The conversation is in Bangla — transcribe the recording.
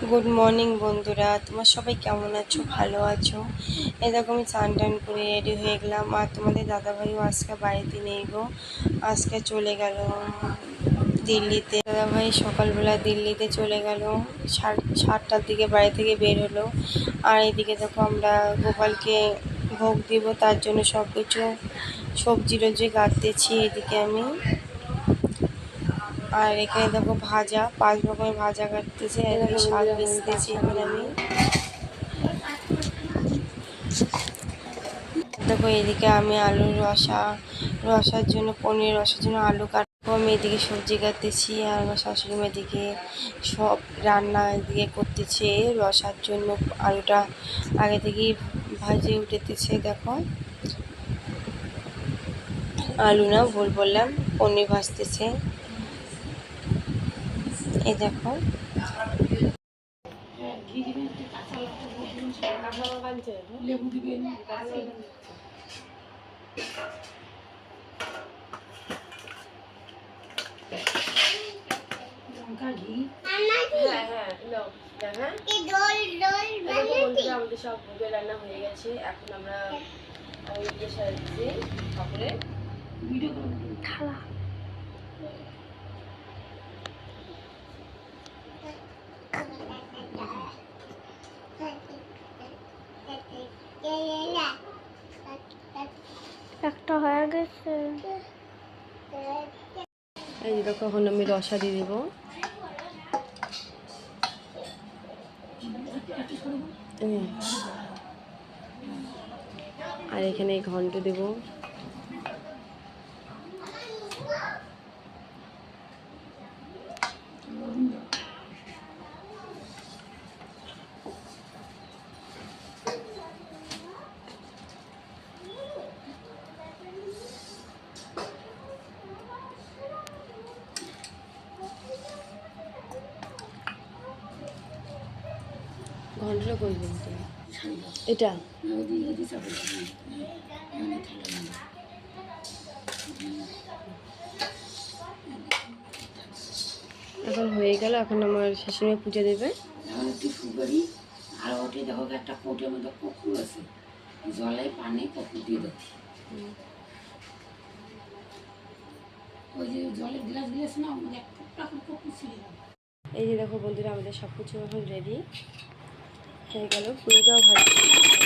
গুড মর্নিং বন্ধুরা। তোমার সবাই কেমন আছো? ভালো আছো? এরকম আমি চান টান করে রেডি হয়ে গেলাম। আর তোমাদের দাদাভাইও আজকে বাড়িতে নেই গো। আজকে চলে গেল দিল্লিতে। দাদাভাই সকালবেলা দিল্লিতে চলে গেল। সাত, সাতটার দিকে বাড়ি থেকে বের হলো। আর এদিকে দেখো, আমরা গোপালকে ভোগ দিব, তার জন্য সব কিছু সবজি টবজি কাটতেছি এদিকে আমি আর এখানে দেখো ভাজা, পাঁচ রকমের ভাজা কাটতেছে শাক বেচতেছি এখানে আমি। দেখো এদিকে আমি আলুর রসা, রসার জন্য পনির, রসার জন্য আলু কাটবো। আমি এদিকে সবজি কাটতেছি, আর আমার শাশুড়ি মা সব রান্না এদিকে করতেছে। রসার জন্য আলুটা আগে থেকেই ভাজে উঠেতেছে, দেখো। আলু না ভুল বললাম, পনির ভাজতেছে। এই দেখো হ্যাঁ হ্যাঁ হ্যাঁ আমাদের সব ভোগের রান্না হয়ে গেছে এখন আমরা আমি ইয়ে একটা হয়ে গেছে। এই দেখো এখন আমি রসা দিয়ে দেবো। আর এখানে ঘন্ট দেবো। ঘন্টটা করে দেবো তুমি এটা? এখন হয়ে গেল এখন আমার শাশুড়ি পুজো দেবে। এখন একটু সুপারি আর ওটি দেখো একটা কোটের মধ্যে কপুর আছে। জলে পানি কপুর দিয়ে দেবো। ওই যে জলের গ্লাস গ্লাস না এক ছিল এই যে দেখো বন্ধুরা আমাদের সব কিছু এখন রেডি হয়ে গেল পুরোটাও ভাজি।